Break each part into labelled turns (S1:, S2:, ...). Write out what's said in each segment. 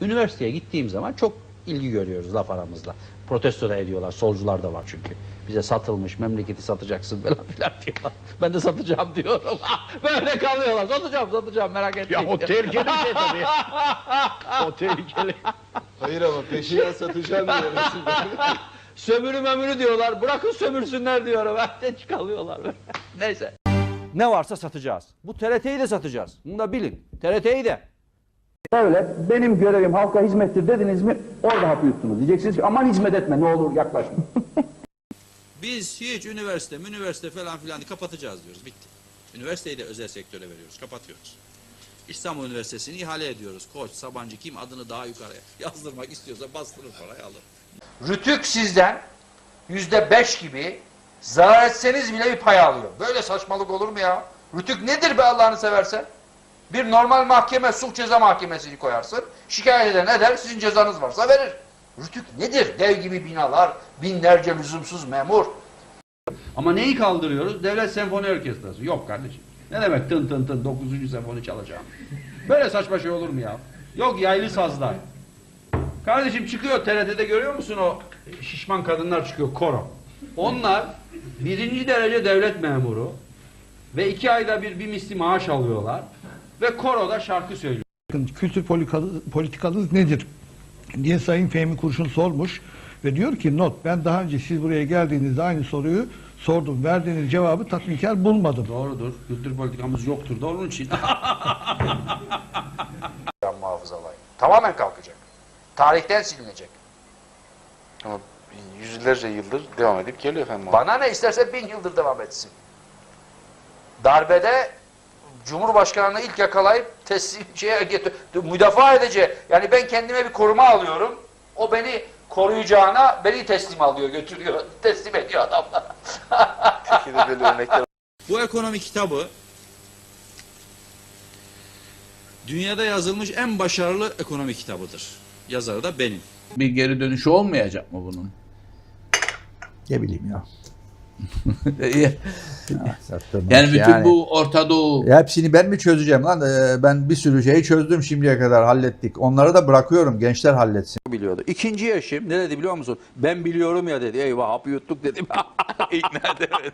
S1: Üniversiteye gittiğim zaman çok ilgi görüyoruz laf aramızda. Protesto da ediyorlar. Solcular da var çünkü. Bize satılmış, memleketi satacaksın falan filan diyorlar. Ben de satacağım diyorum. Böyle kalıyorlar. Satacağım, satacağım merak etmeyin.
S2: Ya o tehlikeli bir şey tabii. o tehlikeli.
S3: Hayır ama peşinden satacağım diyorsun.
S1: Sömürü memürü diyorlar. Bırakın sömürsünler diyorum. Ben kalıyorlar. Neyse. Ne varsa satacağız. Bu TRT'yi de satacağız. Bunu da bilin. TRT'yi de.
S4: Devlet benim görevim halka hizmettir dediniz mi orada hapı yuttunuz. Diyeceksiniz ki aman hizmet etme ne olur yaklaşma.
S5: Biz hiç üniversite, üniversite falan filan kapatacağız diyoruz. Bitti. Üniversiteyi de özel sektöre veriyoruz. Kapatıyoruz. İstanbul Üniversitesi'ni ihale ediyoruz. Koç, Sabancı kim adını daha yukarıya yazdırmak istiyorsa bastırır parayı alır.
S6: Rütük sizden yüzde beş gibi zarar etseniz bile bir pay alıyor. Böyle saçmalık olur mu ya? Rütük nedir be Allah'ını seversen? Bir normal mahkeme, suç ceza mahkemesini koyarsın. Şikayet eden eder, sizin cezanız varsa verir. Rütük nedir? Dev gibi binalar, binlerce lüzumsuz memur.
S1: Ama neyi kaldırıyoruz? Devlet Senfoni Orkestrası. Yok kardeşim. Ne demek tın tın tın 9. senfoni çalacağım. Böyle saçma şey olur mu ya? Yok yaylı sazlar. Kardeşim çıkıyor TRT'de görüyor musun o şişman kadınlar çıkıyor koro. Onlar birinci derece devlet memuru ve iki ayda bir bir misli maaş alıyorlar ve koroda şarkı söylüyor.
S7: Kültür politikanız nedir diye Sayın Fehmi Kurşun sormuş ve diyor ki not ben daha önce siz buraya geldiğinizde aynı soruyu sordum. Verdiğiniz cevabı tatminkar bulmadım.
S1: Doğrudur. Kültür politikamız yoktur da onun için.
S6: muhafızalayı. Tamamen kalkacak. Tarihten silinecek.
S3: Ama yüzlerce yıldır devam edip geliyor efendim.
S6: Bana ne isterse bin yıldır devam etsin. Darbede Cumhurbaşkanı'nı ilk yakalayıp teslim şeye getir, müdafaa edecek. Yani ben kendime bir koruma alıyorum. O beni koruyacağına beni teslim alıyor, götürüyor, teslim ediyor adamlara.
S3: Türkiye'de böyle örnekler
S5: Bu ekonomi kitabı dünyada yazılmış en başarılı ekonomi kitabıdır. Yazarı da benim.
S8: bir geri dönüşü olmayacak mı bunun?
S9: Ne bileyim ya.
S8: Yani bütün bu Orta Doğu
S9: Hepsini ben mi çözeceğim lan? Ee, ben bir sürü şeyi çözdüm şimdiye kadar hallettik. Onları da bırakıyorum gençler halletsin.
S1: biliyordu. İkinci eşim ne dedi biliyor musun? Ben biliyorum ya dedi. Eyvah hapı yuttuk dedim. İkna edemedim.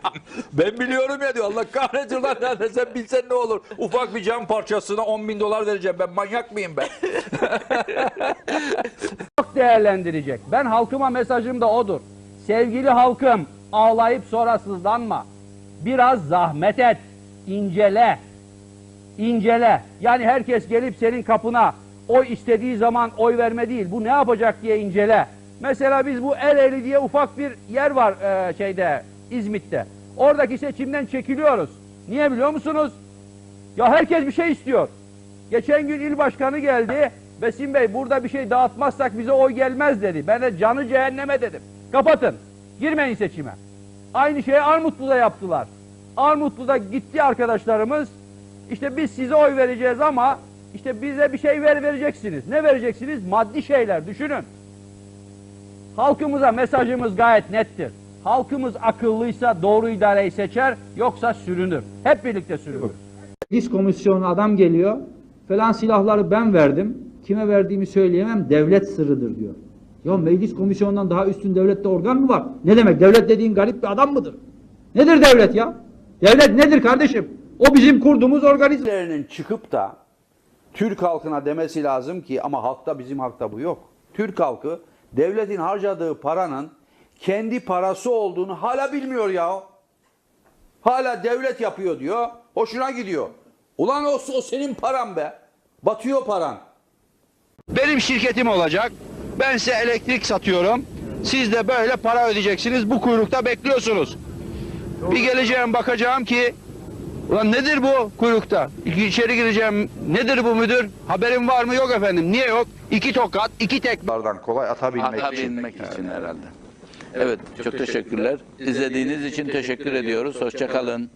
S1: ben biliyorum ya diyor. Allah kahretsin lan nerede sen bilsen ne olur. Ufak bir cam parçasına 10 bin dolar vereceğim. Ben manyak mıyım ben?
S4: Çok değerlendirecek. Ben halkıma mesajım da odur. Sevgili halkım ağlayıp sonra sızlanma. Biraz zahmet et. incele. İncele. Yani herkes gelip senin kapına oy istediği zaman oy verme değil. Bu ne yapacak diye incele. Mesela biz bu Ereğli diye ufak bir yer var e, şeyde İzmit'te. Oradaki seçimden çekiliyoruz. Niye biliyor musunuz? Ya herkes bir şey istiyor. Geçen gün il başkanı geldi. Besim Bey burada bir şey dağıtmazsak bize oy gelmez dedi. Ben de canı cehenneme dedim. Kapatın. Girmeyin seçime. Aynı şeyi Armutlu'da yaptılar. Armutlu'da gitti arkadaşlarımız. İşte biz size oy vereceğiz ama işte bize bir şey ver vereceksiniz. Ne vereceksiniz? Maddi şeyler düşünün. Halkımıza mesajımız gayet nettir. Halkımız akıllıysa doğru idareyi seçer yoksa sürünür. Hep birlikte sürünür.
S10: Meclis komisyonu adam geliyor. Falan silahları ben verdim. Kime verdiğimi söyleyemem. Devlet sırrıdır diyor. Ya meclis komisyonundan daha üstün devlette organ mı var? Ne demek? Devlet dediğin garip bir adam mıdır? Nedir devlet ya? Devlet nedir kardeşim? O bizim kurduğumuz organizma.
S1: Birilerinin çıkıp da Türk halkına demesi lazım ki ama halkta bizim halkta bu yok. Türk halkı devletin harcadığı paranın kendi parası olduğunu hala bilmiyor ya. Hala devlet yapıyor diyor. Hoşuna gidiyor. Ulan o, o senin paran be. Batıyor paran. Benim şirketim olacak. Ben size elektrik satıyorum. Siz de böyle para ödeyeceksiniz. Bu kuyrukta bekliyorsunuz. Bir geleceğim bakacağım ki Ulan nedir bu kuyrukta? İçeri gireceğim. Nedir bu müdür? Haberim var mı? Yok efendim. Niye yok? İki tokat, iki tek.
S3: Lardan kolay atabilmek,
S8: atabilmek için herhalde. Evet çok teşekkürler. İzlediğiniz için teşekkür ediyoruz. Hoşçakalın.